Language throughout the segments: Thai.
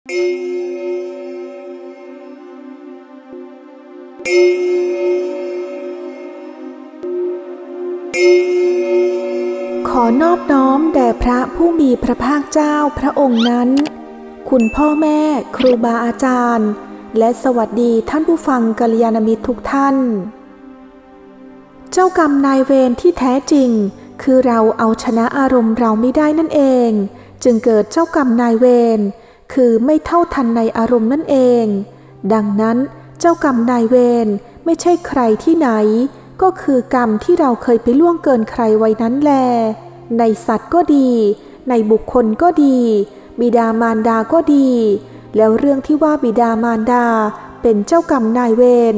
ขอนอบน้อมแด่พระผู้มีพระภาคเจ้าพระองค์นั้น คุณพ่อแม่ครูบาอาจารย์ และสวัสดีท่านผู้ฟังกัลยาณมิตรทุกท่าน เจ้ากรรมนายเวรที่แท้จริง คือเราเอาชนะอารมณ์เราไม่ได้นั่นเอง จึงเกิดเจ้ากรรมนายเวร คือไม่เท่าทันในอารมณ์นั่นเอง ดังนั้นเจ้ากรรมนายเวรไม่ใช่ใครที่ไหน ก็คือกรรมที่เราเคยไปล่วงเกินใครไว้นั้นแล ในสัตว์ก็ดี ในบุคคลก็ดี บิดามารดาก็ดี แล้วเรื่องที่ว่าบิดามารดาเป็นเจ้ากรรมนายเวร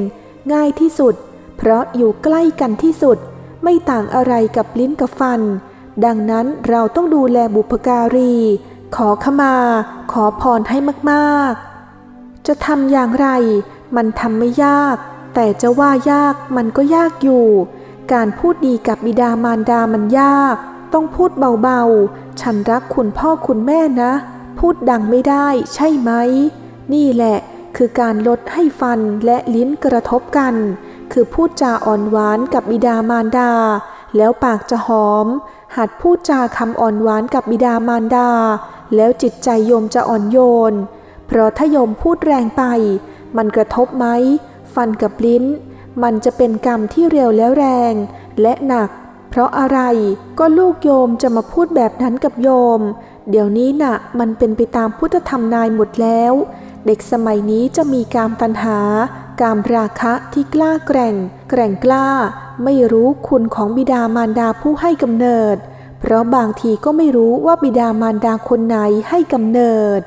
ง่ายที่สุด เพราะอยู่ใกล้กันที่สุด ไม่ต่างอะไรกับลิ้นกับฟัน ดังนั้นเราต้องดูแลบุพการี ขอขมา ขอพรให้มากๆ จะทำอย่างไร มันทำไม่ยาก แต่จะว่ายากมันก็ยากอยู่ การพูดดีกับบิดามารดามันยาก ต้องพูดเบาๆ ฉันรักคุณพ่อคุณแม่นะ พูดดังไม่ได้ใช่ไหม นี่แหละคือการลดให้ฟันและลิ้นกระทบกัน คือพูดจาอ่อนหวานกับบิดามารดา แล้วปากจะหอม หัดพูดจาคำอ่อนหวานกับบิดามารดา แล้วจิตใจโยมจะอ่อนโยน เพราะถ้าโยมพูดแรงไป มันกระทบไหม ฟันกับลิ้น มันจะเป็นกรรมที่เร็วแล้วแรง และหนัก เพราะอะไรก็ลูกโยมจะมาพูดแบบนั้นกับโยม เดี๋ยวนี้น่ะมันเป็นไปตามพุทธธรรมนายหมดแล้ว เด็กสมัยนี้จะมีการตัณหา การราคะที่กล้าแกร่ง แกร่งกล้า ไม่รู้คุณของบิดามารดาผู้ให้กำเนิด เพราะบางทีก็ไม่รู้ว่าบิดามารดาคนไหนให้กำเนิด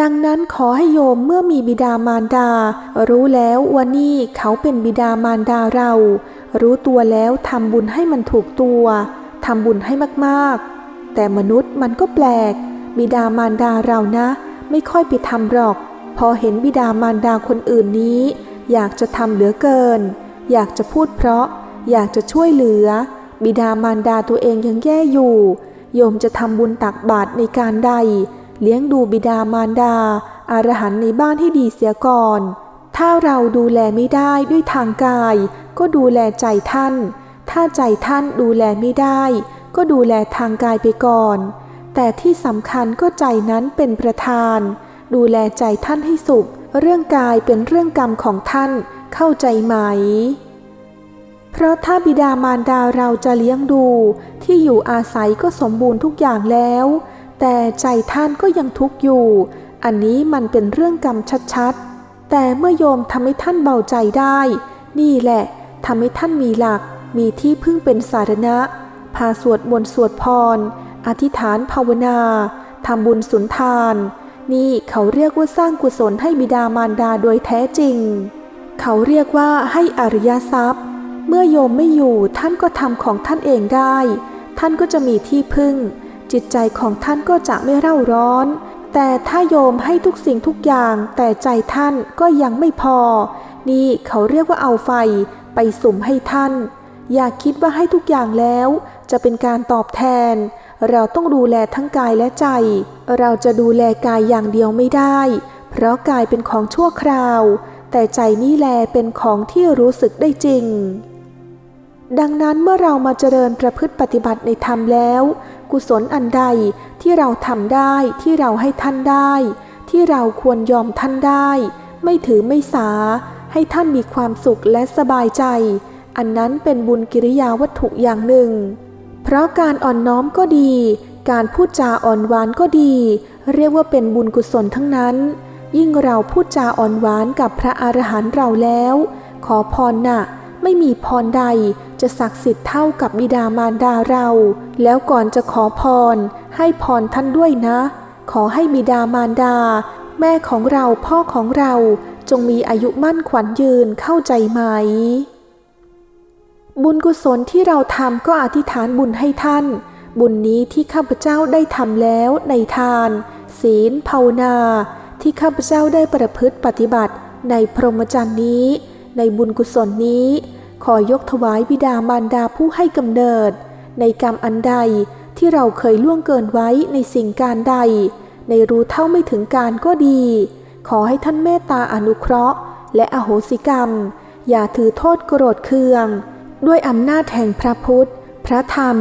ดังนั้นขอให้โยมเมื่อมีบิดามารดา รู้แล้วว่านี่เขาเป็นบิดามารดาเรา รู้ตัวแล้วทำบุญให้มันถูกตัวทำบุญให้มากๆ แต่มนุษย์มันก็แปลก บิดามารดาเรานะ ไม่ค่อยไปทำหรอก พอเห็นบิดามารดาคนอื่นนี้ อยากจะทำเหลือเกิน อยากจะพูดเพราะ อยากจะช่วยเหลือ บิดามารดาตัวเองยังแย่อยู่ โยมจะทำบุญตักบาตรในการใด เลี้ยงดูบิดามารดา อารหันในบ้านให้ดีเสียก่อน ถ้าเราดูแลไม่ได้ด้วยทางกาย ก็ดูแลใจท่าน ถ้าใจท่านดูแลไม่ได้ ก็ดูแลทางกายไปก่อน แต่ที่สำคัญก็ใจนั้นเป็นประธาน ดูแลใจท่านให้สุข เรื่องกายเป็นเรื่องกรรมของท่าน เข้าใจไหม เพราะถ้าบิดามารดาเราจะเลี้ยงดู ที่อยู่อาศัยก็สมบูรณ์ทุกอย่างแล้ว แต่ใจท่านก็ยังทุกข์อยู่ อันนี้มันเป็นเรื่องกรรมชัดๆ แต่เมื่อโยมทำให้ท่านเบาใจได้ นี่แหละทำให้ท่านมีหลัก มีที่พึ่งเป็นสาธารณะ พาสวดมนต์สวดพร อธิษฐานภาวนาทำบุญสุนทาน นี่เขาเรียกว่าสร้างกุศลให้บิดามารดาโดยแท้จริง เขาเรียกว่าให้อริยทรัพย์ เมื่อโยมไม่อยู่ท่านก็ทำของท่านเองได้ ท่านก็จะมีที่พึ่ง จิตใจของท่านก็จะไม่เร่าร้อน แต่ถ้าโยมให้ทุกสิ่งทุกอย่าง แต่ใจท่านก็ยังไม่พอ นี่เขาเรียกว่าเอาไฟไปสุ่มให้ท่าน อย่าคิดว่าให้ทุกอย่างแล้ว จะเป็นการตอบแทน เราต้องดูแลทั้งกายและใจ เราจะดูแลกายอย่างเดียวไม่ได้ เพราะกายเป็นของชั่วคราว แต่ใจนี่แลเป็นของที่รู้สึกได้จริง ดังนั้นเมื่อเรามาเจริญประพฤติปฏิบัติในธรรมแล้ว กุศลอันใดที่เราทำได้ที่เราให้ท่านได้ ที่เราควรยอมท่านได้ ไม่ถือไม่สา ให้ท่านมีความสุขและสบายใจ อันนั้นเป็นบุญกิริยาวัตถุอย่างหนึ่ง เพราะการอ่อนน้อมก็ดี การพูดจาอ่อนหวานก็ดี เรียกว่าเป็นบุญกุศลทั้งนั้น ยิ่งเราพูดจาอ่อนหวานกับพระอรหันต์เราแล้ว ขอพรน่ะ ไม่มีพรใดจะศักดิ์สิทธิ์เท่ากับบิดามารดาเรา แล้วก่อนจะขอพร ให้พรท่านด้วยนะ ขอให้บิดามารดา แม่ของเราพ่อของเราจงมีอายุมั่นขวัญยืนเข้าใจไหม บุญกุศลที่เราทำก็อธิษฐานบุญให้ท่าน บุญนี้ที่ข้าพเจ้าได้ทำแล้วในทาน ศีลภาวนา ที่ข้าพเจ้าได้ประพฤติปฏิบัติในพรหมจรรย์นี้ ในบุญกุศลนี้ ขอยกถวายบิดามารดาผู้ให้กำเนิด ในกรรมอันใดที่เราเคยล่วงเกินไว้ในสิ่งการใด ในรู้เท่าไม่ถึงการก็ดี ขอให้ท่านเมตตาอนุเคราะห์ และอโหสิกรรม อย่าถือโทษโกรธเคือง ด้วยอำนาจแห่งพระพุทธ พระธรรม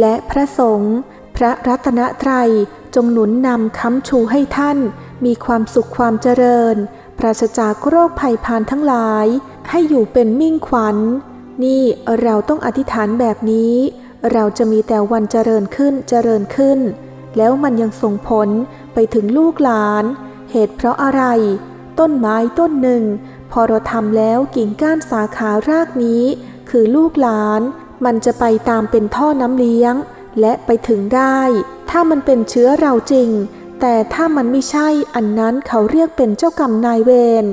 และพระสงฆ์พระรัตนตรัยจงหนุนนำค้ำชูให้ท่าน มีความสุขความเจริญ ปราศจากโรคภัยพานทั้งหลาย ให้อยู่เป็นมิ่งขวัญ นี่เราต้องอธิษฐานแบบนี้ เราจะมีแต่วันเจริญขึ้นเจริญขึ้น แล้วมันยังส่งผลไปถึงลูกหลาน เหตุเพราะอะไร ต้นไม้ต้นหนึ่ง พอเราทำแล้วกิ่งก้านสาขารากนี้ คือลูกหลาน มันจะไปตามเป็นท่อน้ำเลี้ยง และไปถึงได้ ถ้ามันเป็นเชื้อเราจริง แต่ถ้ามันไม่ใช่อันนั้นเขาเรียกเป็นเจ้ากรรมนายเวร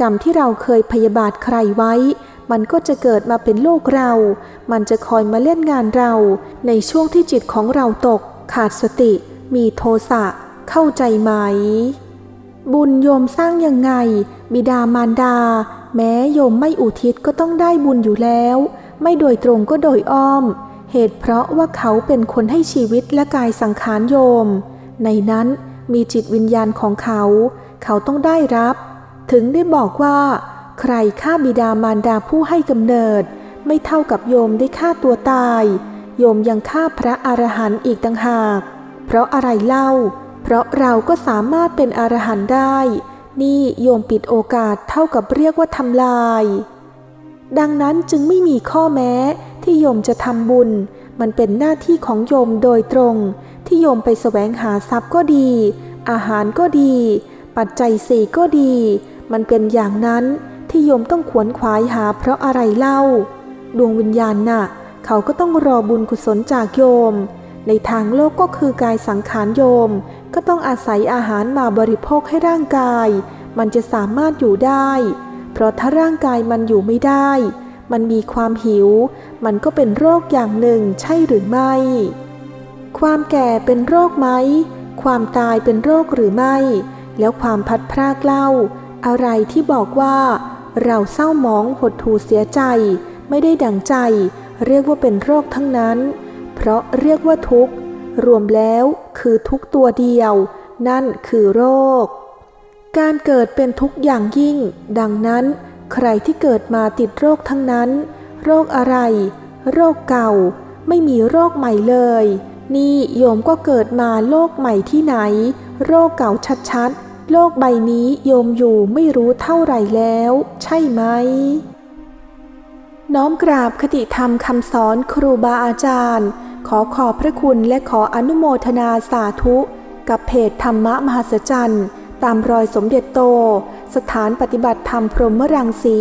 กรรมที่เราเคยพยาบาทใครไว้ มันก็จะเกิดมาเป็นโลกเรา มันจะคอยมาเล่นงานเรา ในช่วงที่จิตของเราตก ขาดสติ มีโทสะเข้าใจไหม บุญโยมสร้างยังไง บิดามารดา แม้โยมไม่อุทิศก็ต้องได้บุญอยู่แล้ว ไม่โดยตรงก็โดยอ้อม เหตุเพราะว่าเขาเป็นคนให้ชีวิตและกายสังขารโยม ในนั้น มีจิตวิญญาณของเขา เขาต้องได้รับ ถึงได้บอกว่า ใครฆ่าบิดามารดาผู้ให้กำเนิด ไม่เท่ากับโยมได้ฆ่าตัวตาย โยมยังฆ่าพระอรหันต์อีกต่างหาก เพราะอะไรเล่า เพราะเราก็สามารถเป็นอรหันต์ได้ นี่โยมปิดโอกาสเท่ากับเรียกว่าทำลาย ดังนั้นจึงไม่มีข้อแม้ที่โยมจะทำบุญ มันเป็นหน้าที่ของโยมโดยตรง ที่โยมไปแสวงหาทรัพย์ก็ดี อาหารก็ดี ปัจจัยสี่ก็ดี มันเป็นอย่างนั้นที่โยมต้องขวนขวายหาเพราะอะไรเล่า ดวงวิญญาณน่ะ เขาก็ต้องรอบุญกุศลจากโยม ในทางโลกก็คือกายสังขารโยม ก็ต้องอาศัยอาหารมาบริโภคให้ร่างกาย มันจะสามารถอยู่ได้ เพราะถ้าร่างกายมันอยู่ไม่ได้ มันมีความหิว มันก็เป็นโรคอย่างหนึ่งใช่หรือไม่ ความแก่เป็นโรคไหม ความตายเป็นโรคหรือไม่ แล้วความพัดพรากเล่า อะไรที่บอกว่า เราเศร้าหมองหดหูเสียใจ ไม่ได้ดังใจ เรียกว่าเป็นโรคทั้งนั้น เพราะเรียกว่าทุกข์ รวมแล้วคือทุกตัวเดียว นั่นคือโรค การเกิดเป็นทุกข์อย่างยิ่ง ดังนั้น ใครที่เกิดมาติดโรคทั้งนั้น โรคอะไร โรคเก่า ไม่มีโรคใหม่เลย นี่โยมก็เกิดมาโลกใหม่ที่ไหน โรคเก่าชัดๆ โลกใบนี้โยมอยู่ไม่รู้เท่าไหร่แล้ว ใช่ไหม น้อมกราบคติธรรมคำสอนครูบาอาจารย์ ขอขอบพระคุณและขออนุโมทนาสาธุ กับเพจธรรมะมหัศจรรย์ตามรอยสมเด็จโต สถานปฏิบัติธรรมพรหมรังสี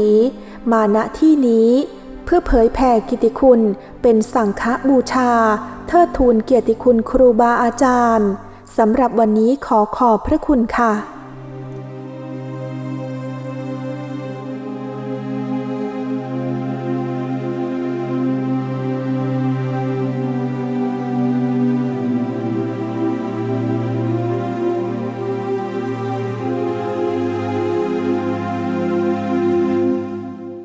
มาณที่นี้ เพื่อเผยแผ่กิตติคุณเป็นสังฆบูชา เทิดทูนเกียรติคุณครูบาอาจารย์สำหรับวันนี้ขอขอบพระคุณค่ะ